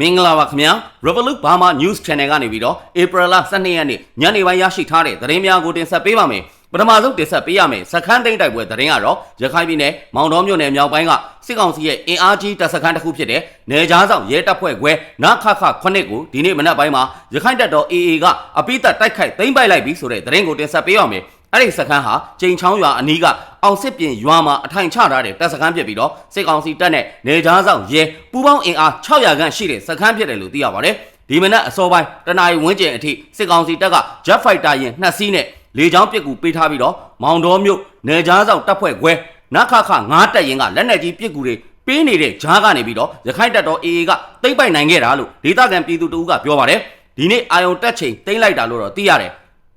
မင်္ဂလာပါခင်ဗျာ Revolut Burma News Channel ကနေပြီးတော့ April 12ရက်နေ့ညနေပိုင်းရရှိထားတဲ့သတင်းများကိုတင်ဆက်ပေးပါမယ်ပထမဆုံးတင်ဆက်ပေးရမယ်စခန်းသိမ်းတိုက်ပွဲသတင်းကတော့ရခိုင်ပြည်နယ်မောင်တော်မြို့နယ်မြောက်ပိုင်းကစစ်ကောင်စီရဲ့အင်အားကြီးတပ်စခန်းတစ်ခုဖြစ်တဲ့နေကြားဆောင်ရဲတပ်ဖွဲ့ခွဲနခခ9ကိုဒီနေ့မနက်ပိုင်းမှာရခိုင်တပ်တော် AA ကအပိသက်တိုက်ခိုက်သိမ်းပိုက်လိုက်ပြီဆိုတဲ့သတင်းကိုတင်ဆက်ပေးရမယ် အဲ့ဒီစခန်းဟာကျိန်ချောင်းရွာအနီးကအောင်စစ်ပြင်ရွာမှာအထိုင်ချထားတဲ့တပ်စခန်းဖြစ်ပြီးတော့စစ်ကောင်စီတပ်နဲ့နေကြားဆောင်ရဲပူးပေါင်းအင်အား600ခန့်ရှိတဲ့စခန်းဖြစ်တယ်လို့သိရပါတယ်ဒီမနက်အစောပိုင်းတနအီဝန်းကျင်အထိစစ်ကောင်စီတပ်က Jet Fighter ရင်နှစ်စီးနဲ့လေကြောင်းပစ်ကူပေးထားပြီးတော့မောင်တော်မြို့နေကြားဆောင်တပ်ဖွဲ့ခွဲနခခ9တပ်ရင်ကလက်နက်ကြီးပစ်ကူတွေပေးနေတဲ့ဂျားကနေပြီးတော့ရခိုင်တပ်တော် AA ကတိတ်ပိုက်နိုင်ခဲ့တာလို့ဒေသခံပြည်သူတအုပ်ကပြောပါတယ်ဒီနေ့အာယုံတက်ချိန်တိတ်လိုက်တာလို့တော့သိရတယ်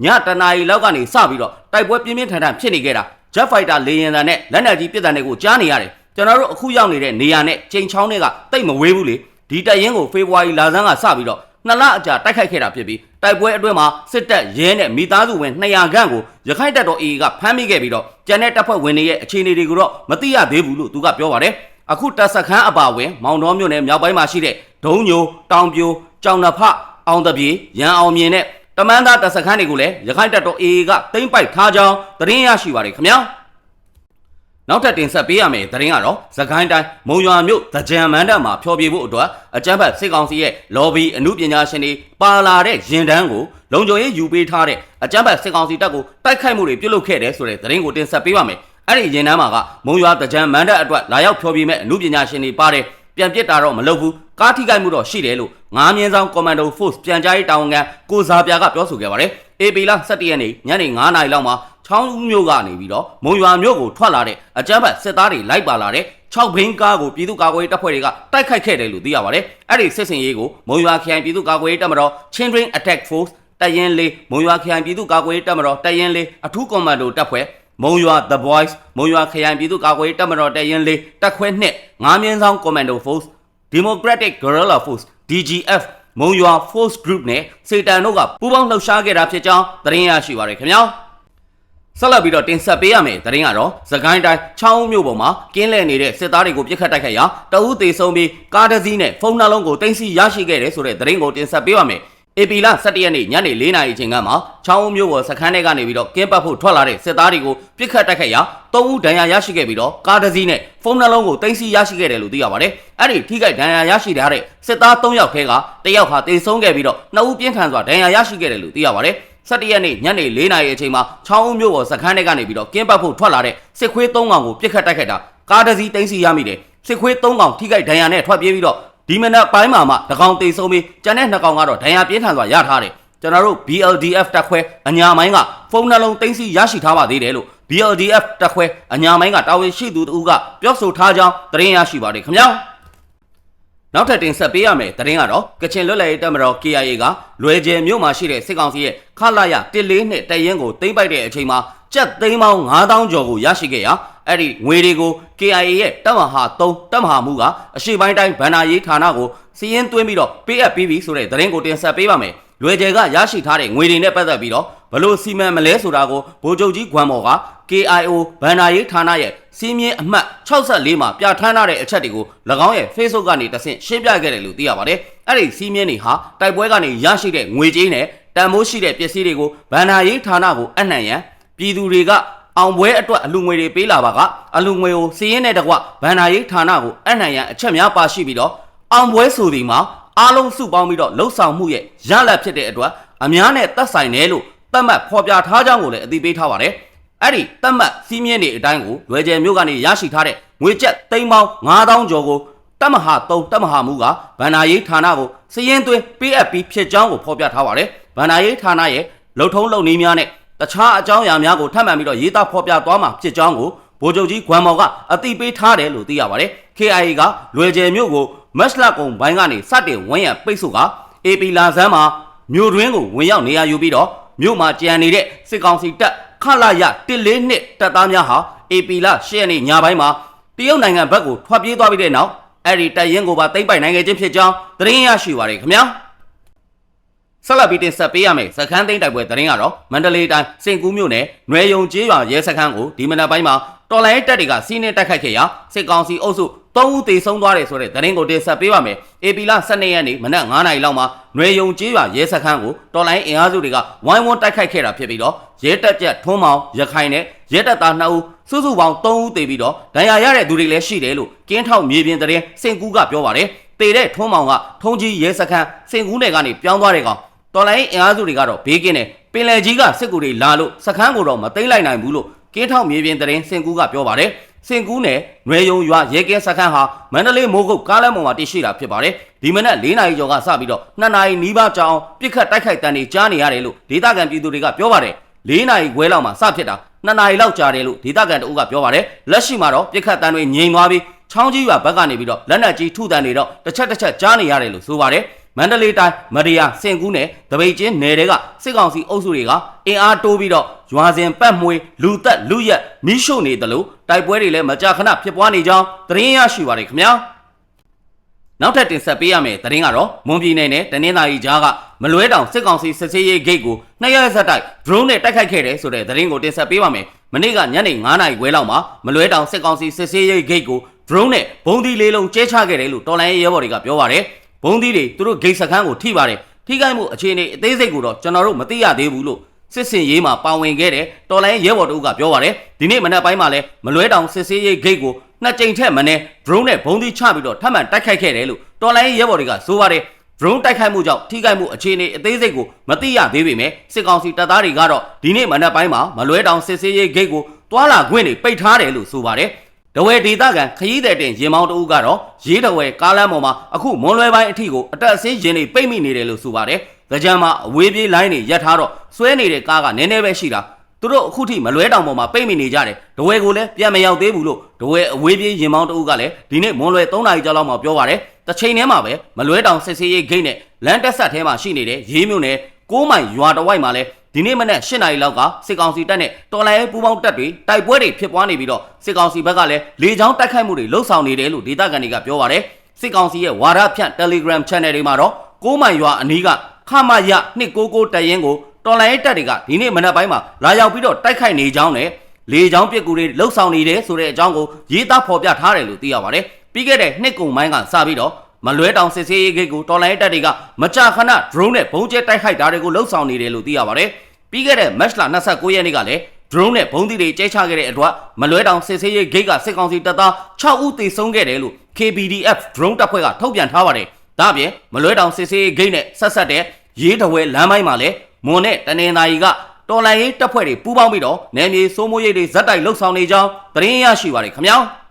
ညတနာရီလောက်ကနေစပြီးတော့တိုက်ပွဲပြင်းပြင်းထန်ထန်ဖြစ်နေခဲ့တာ Jet Fighter လေယာဉ်တန်နဲ့လက်နက်ကြီးပစ်တန်တွေကိုကြားနေရတယ်ကျွန်တော်တို့အခုရောက်နေတဲ့နေရာနဲ့ချိန်ချောင်းတွေကတိတ်မဝေးဘူးလေဒီတပ်ရင်ကိုဖေဖော်ဝါရီလဆန်းကစပြီးတော့နှစ်လအကြာတိုက်ခိုက်ခဲ့တာဖြစ်ပြီးတိုက်ပွဲအတွင်းမှာစစ်တပ်ရဲနဲ့မိသားစုဝင်200ခန့်ကိုရခိုင်တပ်တော် AA ကဖမ်းမိခဲ့ပြီးတော့ကျန်တဲ့တပ်ဖွဲ့ဝင်တွေရဲ့အခြေအနေတွေကိုတော့မသိရသေးဘူးလို့သူကပြောပါတယ်အခုတပ်စခန်းအပါဝင်မောင်တော်မြို့နယ်မြောက်ပိုင်းမှာရှိတဲ့ဒုံညိုတောင်ပြိုကြောင်နဖအောင်တပြေရန်အောင်မြင်နဲ့ တမန်သားတပ်စခန်းတွေကိုလည်းရခိုင်တပ်တော် AA ကတိမ့်ပိုက်ထားကြောင်းသတင်းရရှိပါတယ်ခင်ဗျာနောက်ထပ်တင်ဆက်ပေးရမယ့်သတင်းကတော့သခိုင်းတိုင်းမုံရွာမြို့သကြံမန်းတပ်မှာဖျော်ဖြေဖို့အတွက်အကြမ်းဖက်စစ်ကောင်စီရဲ့ lobby အမှုပညာရှင်တွေပါလာတဲ့ရင်တန်းကိုလုံခြုံရေးယူပေးထားတဲ့အကြမ်းဖက်စစ်ကောင်စီတပ်ကိုတိုက်ခိုက်မှုတွေပြုလုပ်ခဲ့တယ်ဆိုတဲ့သတင်းကိုတင်ဆက်ပေးပါမယ်။အဲ့ဒီရင်တန်းမှာကမုံရွာသကြံမန်းတပ်အတွက်လာရောက်ဖျော်ဖြေမဲ့အမှုပညာရှင်တွေပါတယ် ပြန်ပစ်တာတော့မလုပ်ဘူးကားထိခိုက်မှုတော့ရှိတယ်လို့ငားမြင်းဆောင်ကွန်မန်ဒိုဖေ့စ်ပြန်ကြားရေးတာဝန်ခံကိုဇာပြာကပြောဆိုခဲ့ပါတယ်။ AP လ17ရက်နေ့ညနေ9:00နာရီလောက်မှာချောင်းဦးမြို့ကနေပြီးတော့မုံရွာမြို့ကိုထွက်လာတဲ့အကြမ်းဖက်စစ်သားတွေလိုက်ပါလာတဲ့6ဘိန်းကားကိုပြည်သူ့ကာကွယ်ရေးတပ်ဖွဲ့တွေကတိုက်ခိုက်ခဲ့တယ်လို့သိရပါတယ်။အဲ့ဒီစစ်စင်ရေးကိုမုံရွာခရိုင်ပြည်သူ့ကာကွယ်ရေးတပ်မတော် Children Attack Force တရင်လေးမုံရွာခရိုင်ပြည်သူ့ကာကွယ်ရေးတပ်မတော်တရင်လေးအထူးကွန်မန်ဒိုတပ်ဖွဲ့ မုံရွာ The Boys မုံရွာခရိုင်ပြည်သူ့ကာကွယ်ရေးတပ်မတော်တရင်လေးတပ်ခွဲနှစ်ငားမြင်းဆောင် Commando Force Democratic Guerrilla Force DGF မုံရွာ Force Group နဲ့စေတန်တို့ကပူးပေါင်းလှုပ်ရှားခဲ့တာဖြစ်ကြောင်းသတင်းရရှိပါရခင်ဗျာဆက်လက်ပြီးတော့တင်ဆက်ပေးရမယ်သတင်းကတော့သခိုင်းတိုင်းချောင်းမြို့ပေါ်မှာကင်းလဲနေတဲ့စစ်သားတွေကိုပြစ်ခတ်တိုက်ခိုက်ရာတအူးသေးဆုံးပြီးကားတစ်စီးနဲ့ဖုန်းနှလုံးကိုတင်စီရရှိခဲ့တယ်ဆိုတဲ့သတင်းကိုတင်ဆက်ပေးပါမယ် ဧပြီလ17ရက်နေ့ညနေ4:00နာရီအချိန်ကမှချောင်းဦးမြို့ပေါ်စခန်းထဲကနေပြီးတော့ကင်းပတ်ဖို့ထွက်လာတဲ့စစ်သားတွေကိုပြစ်ခတ်တိုက်ခိုက်ရာ၃ဦးဒဏ်ရာရရှိခဲ့ပြီးတော့ကားတစ်စီးနဲ့ဖုန်းနှလုံးကိုတင်စီရရှိခဲ့တယ်လို့သိရပါတယ်။အဲ့ဒီထိခိုက်ဒဏ်ရာရရှိတဲ့စစ်သား၃ယောက်ထဲကတစ်ယောက်ဟာတေဆုံးခဲ့ပြီးတော့နှစ်ဦးပြင်းထန်စွာဒဏ်ရာရရှိခဲ့တယ်လို့သိရပါတယ်။17ရက်နေ့ညနေ4နာရီအချိန်မှာချောင်းဦးမြို့ပေါ်စခန်းထဲကနေပြီးတော့ကင်းပတ်ဖို့ထွက်လာတဲ့စစ်ခွေး၃កောင်ကိုပြစ်ခတ်တိုက်ခိုက်တာကားတစ်စီးတင်စီရမိတယ်စစ်ခွေး၃កောင်ထိခိုက်ဒဏ်ရာနဲ့ထွက်ပြေးပြီးတော့ ဒီမနက်ပိုင်းမှာမှတကောင်တေဆုံးပြီးကျန်တဲ့နှစ်ကောင်ကတော့ဒဏ်ရာပြင်းထန်စွာရထားတယ်ကျွန်တော်တို့ BLDF တက်ခွဲအညာမိုင်းကဖုန်းနှလုံးတင်စီရရှိထားပါသေးတယ်လို့ BLDF တက်ခွဲအညာမိုင်းကတာဝန်ရှိသူတူကပြောဆိုထားကြောင်းသတင်းရရှိပါတယ်ခင်ဗျာနောက်ထပ်တင်ဆက်ပေးရမယ်သတင်းကတော့ကချင်လွတ်လပ်ရေးတပ်မတော် KIA ကလွယ်ကျယ်မြို့မှာရှိတဲ့စစ်ကောင်စီရဲ့ခလာရ14နဲ့တရင်ကိုသိမ်းပိုက်တဲ့အချိန်မှာကြက်သိန်းပေါင်း9000ကျော်ကိုရရှိခဲ့ရာ အဲ့ဒီငွေတွေကို KIA ရဲ့တပ်မဟာ3တပ်မဟာမှုကအရှိပိုင်းတိုင်းဗန္နာရေးဌာနကိုစီးရင်သွင်းပြီးတော့ပေးအပ်ပြီးပြီဆိုတဲ့သတင်းကိုတင်ဆက်ပေးပါမယ်လွယ်ကျယ်ကရရှိထားတဲ့ငွေတွေနဲ့ပတ်သက်ပြီးတော့ဘလို့စီမံမလဲဆိုတာကိုဗိုလ်ချုပ်ကြီးဂွမ်မော်က KIO ဗန္နာရေးဌာနရဲ့စီးမြင့်အမှတ်64မှာပြဋ္ဌာန်းထားတဲ့အချက်တွေကို၎င်းရဲ့ Facebook ကနေတဆင့်ရှင်းပြခဲ့တယ်လို့သိရပါတယ်။အဲ့ဒီစီးမြင့်တွေဟာတိုက်ပွဲကနေရရှိတဲ့ငွေကြေးနဲ့တန်မိုးရှိတဲ့ပစ္စည်းတွေကိုဗန္နာရေးဌာနကိုအနှံ့ရန်ပြည်သူတွေက အောင်ပွဲအတွက်အလူငွေတွေပေးလာပါကအလူငွေကိုစီးရင်တဲ့တကွဗန္နာရေးဌာနကိုအနှံ့ရန်အချက်များပါရှိပြီးတော့အောင်ပွဲဆိုဒီမှာအားလုံးစုပေါင်းပြီးတော့လှုပ်ဆောင်မှုရဲ့ရလတ်ဖြစ်တဲ့အတွက်အများနဲ့သက်ဆိုင်တယ်လို့သတ်မှတ်ဖော်ပြထားကြောင်းကိုလည်းအသိပေးထားပါတယ်။အဲ့ဒီသတ်မှတ်စီးမြင့်တွေအတိုင်းကိုလွယ်ကျယ်မျိုးကနေရရှိထားတဲ့ငွေကျပ်သိန်းပေါင်း9000ကျော်ကိုတမဟာ3တမဟာမူကဗန္နာရေးဌာနကိုစည်ရင်သွင်းပေးအပ်ပြီးဖြစ်ကြောင်းကိုဖော်ပြထားပါတယ်။ဗန္နာရေးဌာနရဲ့လုံထုံးလုံနည်းများနဲ့ တခြားအကြောင်းအရာများကိုထပ်မံပြီးတော့ရေးသားဖော်ပြသွားမှာဖြစ်ကြောင်းကိုဗိုလ်ချုပ်ကြီးဂွမ်မော်ကအသိပေးထားတယ်လို့သိရပါတယ်။ KIA ကလွယ်ကျယ်မျိုးကိုမက်စလကုံဘိုင်းကနေစတင်ဝန်းရံပိတ်ဆို့က AP လာဆန်းမှာမြို့တွင်းကိုဝင်ရောက်နေရယူပြီးတော့မြို့မှာကြံနေတဲ့စစ်ကောင်စီတပ်ခလာရ14နှစ်တပ်သားများဟာ AP လာ10ရက်နေ့ညပိုင်းမှာတရုတ်နိုင်ငံဘက်ကိုထွက်ပြေးသွားပြီးတဲ့နောက်အဲ့ဒီတပ်ရင်းကိုပါသိမ်းပိုက်နိုင်ခဲ့ခြင်းဖြစ်ကြောင်းသတင်းရရှိပါရခင်ဗျာ ဆက်လက်ပြီးတင်ဆက်ပေးရမယ်စခန်းသိမ်းတိုက်ပွဲသတင်းကတော့မန္တလေးတိုင်းစင်ကူးမြို့နယ်နွယ်ယုံကျေးရွာရဲစခန်းကိုဒီမနက်ပိုင်းမှာတော်လိုင်းတပ်တွေကစီးနှင်းတိုက်ခိုက်ခဲ့ရာစစ်ကောင်စီအုပ်စု3ဦးသေဆုံးသွားတယ်ဆိုတဲ့သတင်းကိုတင်ဆက်ပေးပါမယ်။ AP လ12ရက်နေ့မနက်9:00နာရီလောက်မှာຫນွေယုံကျေးရွာရဲစခန်းကိုတော်လိုင်းအင်အားစုတွေကဝိုင်းဝန်းတိုက်ခိုက်ခဲ့တာဖြစ်ပြီးတော့ရဲတပ်ကြက်ထွန်းမောင်ရခိုင်နဲ့ရဲတပ်သား2ဦးစုစုပေါင်း3ဦးသေပြီးတော့ဒဏ်ရာရတဲ့သူတွေလည်းရှိတယ်လို့ကင်းထောက်မြေပြင်သတင်းစင်ကူးကပြောပါတယ်။သေတဲ့ထွန်းမောင်ကထုံးကြီးရဲစခန်းစင်ကူးနယ်ကနေပြောင်းသွားတဲ့ကောင် တော်လိုင်းအင်အားစုတွေကတော့ဘေးကင်းတယ်ပင်လယ်ကြီးကစစ်ကူတွေလာလို့စခန်းကိုတော့မသိမ်းလိုက်နိုင်ဘူးလို့ကင်းထောက်မြေပြင်သတင်းစင်ကူးကပြောပါတယ်စင်ကူးနယ်နွေယုံရွာရဲကင်းစခန်းဟာမန္တလေးမိုးကုတ်ကားလမ်းပေါ်မှာတည်ရှိတာဖြစ်ပါတယ်ဒီမနက်၄နာရီကျော်ကစပြီးတော့2နာရီနီးပါးကြာအောင်ပြစ်ခတ်တိုက်ခိုက်တန်တွေကြားနေရတယ်လို့ဒေသခံပြည်သူတွေကပြောပါတယ်၄နာရီခွဲလောက်မှစဖြစ်တာ2နာရီလောက်ကြာတယ်လို့ဒေသခံတအုပ်ကပြောပါတယ်လက်ရှိမှာတော့ပြစ်ခတ်တန်တွေငြိမ်သွားပြီးချောင်းကြီးရွာဘက်ကနေပြီးတော့လက်နက်ကြီးထုတန်တွေတော့တစ်ချက်တစ်ချက်ကြားနေရတယ်လို့ဆိုပါတယ် မန္တလေးတိုင်းမရယာစင်ကူးနယ်တပိတ်ချင်းနယ်တွေကစစ်ကောင်စီအုပ်စုတွေကအင်အားတိုးပြီးတော့ရွာစဉ်ပတ်မွေလူသက်လူရက်မိရှုနေတယ်လို့တိုက်ပွဲတွေလည်းမကြာခဏဖြစ်ပွားနေကြောင်းသတင်းရရှိပါတယ်ခင်ဗျာနောက်ထပ်တင်ဆက်ပေးရမယ့်သတင်းကတော့မွန်ပြည်နယ်နဲ့တနင်္သာရီကြားကမလွဲတောင်စစ်ကောင်စီစစ်ဆေးရေးဂိတ်ကိုနှစ်ရက်ဆက်တိုက် drone နဲ့တိုက်ခိုက်ခဲ့တယ်ဆိုတဲ့သတင်းကိုတင်ဆက်ပေးပါမယ်မနေ့ကညနေ9:00နာရီခွဲလောက်မှာမလွဲတောင်စစ်ကောင်စီစစ်ဆေးရေးဂိတ်ကို drone နဲ့ဘုံဒီလေးလုံးကျဲချခဲ့တယ်လို့တော်လိုင်းရဲဘော်တွေကပြောပါတယ် ဘုံသီးတွေသူတို့ဂိတ်စခန်းကိုထိပါတယ်ထိခိုက်မှုအခြေအနေအသေးစိတ်ကိုတော့ကျွန်တော်တို့မသိရသေးဘူးလို့စစ်စင်ရေးမှာပါဝင်ခဲ့တဲ့တော်လိုင်းရဲဘော်တို့ကပြောပါတယ်ဒီနေ့မနက်ပိုင်းမှာလဲမလွဲတောင်စစ်ဆေးရေးဂိတ်ကိုနှစ်ကြိမ်ထက်မနည်း drone နဲ့ဘုံသီးချပြီးတော့ထပ်မံတိုက်ခိုက်ခဲ့တယ်လို့တော်လိုင်းရဲဘော်တွေကဆိုပါတယ် drone တိုက်ခိုက်မှုကြောင့်ထိခိုက်မှုအခြေအနေအသေးစိတ်ကိုမသိရသေးပေမဲ့စစ်ကောင်စီတပ်သားတွေကတော့ဒီနေ့မနက်ပိုင်းမှာမလွဲတောင်စစ်ဆေးရေးဂိတ်ကိုတွာလာခွင့်တွေပိတ်ထားတယ်လို့ဆိုပါတယ် တဝဲဒေသခံခရီးသည်တင်ရင်မောင်းတဦးကတော့ရေးတဝဲကားလမ်းပေါ်မှာအခုမွန်လွဲပိုင်းအထိကိုအတက်အဆင်းရင်တွေပိတ်မိနေတယ်လို့ဆိုပါတယ်။ကြံမှာအဝေးပြေးလိုင်းတွေရပ်ထားတော့ဆွဲနေတဲ့ကားကနည်းနည်းပဲရှိတာ။သူတို့အခုထိမလွဲတောင်ပေါ်မှာပိတ်မိနေကြတယ်။တဝဲကိုလည်းပြန်မရောက်သေးဘူးလို့တဝဲအဝေးပြေးရင်မောင်းတဦးကလည်းဒီနေ့မွန်လွဲ3နာရီကျော်လောက်မှပြောပါတယ်။တစ်ချိန်တည်းမှာပဲမလွဲတောင်စစ်စေးရေးဂိတ်နဲ့လမ်းတက်ဆက်ထဲမှာရှိနေတဲ့ရေးမြို့နယ်6မိုင်ရွာတဝိုက်မှာလည်း ဒီနေ့မနက်၈နာရီလောက်ကစစ်ကောင်စီတပ်နဲ့တော်လိုင်းရေးပူးပေါင်းတပ်တွေတိုက်ပွဲတွေဖြစ်ပွားနေပြီးတော့စစ်ကောင်စီဘက်ကလည်းလေကြောင်းတိုက်ခိုက်မှုတွေလှုပ်ဆောင်နေတယ်လို့ဒေသခံတွေကပြောပါတယ်စစ်ကောင်စီရဲ့ဝါဒဖြန့် Telegram Channel တွေမှာတော့6မိုင်ရွာအနီးကခမရ299တရင်ကိုတော်လိုင်းရေးတပ်တွေကဒီနေ့မနက်ပိုင်းမှာလာရောက်ပြီးတော့တိုက်ခိုက်နေကြောင်းနဲ့လေကြောင်းပစ်ကူတွေလှုပ်ဆောင်နေတယ်ဆိုတဲ့အကြောင်းကိုရေးသားဖော်ပြထားတယ်လို့သိရပါတယ်ပြီးခဲ့တဲ့နှစ်ကုန်ပိုင်းကစပြီးတော့ မလွဲတောင်စစ်စေးရေးဂိတ်ကိုတော်လိုင်းတပ်တွေကမကြာခဏ drone နဲ့ဘုံကျဲတိုက်ခိုက်တာတွေကိုလှုပ်ဆောင်နေတယ်လို့သိရပါတယ်။ပြီးခဲ့တဲ့ match လ29ရက်နေ့ကလည်း drone နဲ့ဘုံသီးတွေကျဲချခဲ့တဲ့အတွက်မလွဲတောင်စစ်စေးရေးဂိတ်ကစစ်ကောင်စီတပ်သား6ဦးသေဆုံးခဲ့တယ်လို့ KPDF drone တပ်ဖွဲ့ကထုတ်ပြန်ထားပါတယ်။ဒါ့အပြင်မလွဲတောင်စစ်စေးရေးဂိတ်နဲ့ဆက်ဆက်တဲ့ရေးတဝဲလမ်းပိုင်းမှာလည်းမွန်နဲ့တနင်္သာရီကတော်လိုင်းရေးတပ်ဖွဲ့တွေပူးပေါင်းပြီးတော့နယ်မြေစိုးမိုးရေးတွေဇက်တိုက်လှုပ်ဆောင်နေကြောင်းသတင်းရရှိပါတယ်ခင်ဗျာ။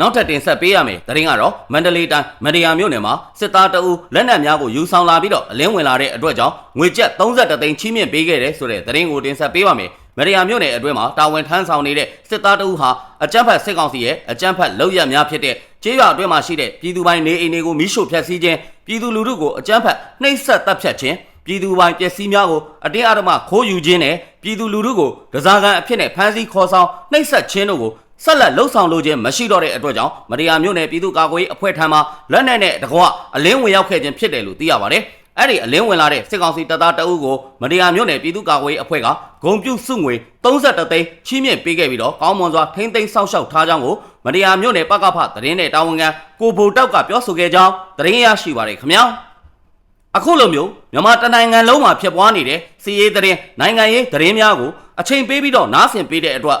နောက်ထပ်တင်ဆက်ပေးရမယ်တရင်ကတော့မန္တလေးတိုင်းမန္တရာမြို့နယ်မှာစစ်သားတအူးလက်နက်များကိုယူဆောင်လာပြီးတော့အလင်းဝင်လာတဲ့အတွက်ကြောင့်ငွေကျပ်32သိန်းချီးမြှင့်ပေးခဲ့တယ်ဆိုတဲ့တရင်ကိုတင်ဆက်ပေးပါမယ်မန္တရာမြို့နယ်အတွင်းမှာတာဝန်ထမ်းဆောင်နေတဲ့စစ်သားတအူးဟာအကြမ်းဖက်စစ်ကောင်စီရဲ့အကြမ်းဖက်လုပ်ရများဖြစ်တဲ့ကျေးရွာအတွင်းမှာရှိတဲ့ပြည်သူပိုင်းနေအိမ်တွေကိုမိရှို့ဖျက်ဆီးခြင်းပြည်သူလူထုကိုအကြမ်းဖက်နှိပ်စက်တပ်ဖြတ်ခြင်းပြည်သူပိုင်းပစ္စည်းများကိုအတင်းအဓမ္မခိုးယူခြင်းနဲ့ပြည်သူလူထုကိုဒဇာကန်အဖြစ်နဲ့ဖမ်းဆီးခေါ်ဆောင်နှိပ်စက်ခြင်းတို့ကို ဆက်လက်လှုပ်ဆောင်လိုခြင်းမရှိတော့တဲ့အတွက်ကြောင့်မတရားမျိုးနဲ့ပြည်သူ့ကာကွယ်ရေးအဖွဲ့ထံမှလက်နက်နဲ့တကွအလင်းဝင်ရောက်ခဲ့ခြင်းဖြစ်တယ်လို့သိရပါတယ်။အဲ့ဒီအလင်းဝင်လာတဲ့စစ်ကောင်စီတပ်သားတအုပ်ကိုမတရားမျိုးနဲ့ပြည်သူ့ကာကွယ်ရေးအဖွဲ့ကဂုံပြုစုငွေ32သိန်းချီးမြှင့်ပေးခဲ့ပြီးတော့ကောင်းမွန်စွာထိမ့်သိမ်းစောင့်ရှောက်ထားကြောင်းကိုမတရားမျိုးနဲ့ပကဖသတင်းနဲ့တာဝန်ခံကိုဘိုတောက်ကပြောဆိုခဲ့ကြောင်းသတင်းရရှိပါတယ်ခင်ဗျာ။အခုလိုမျိုးမြန်မာတနိုင်ငံလုံးမှာဖြစ်ပွားနေတဲ့စီးရေးသတင်းနိုင်ငံရေးသတင်းများကိုအချိန်ပေးပြီးတော့နားဆင်ပေးတဲ့အတွက်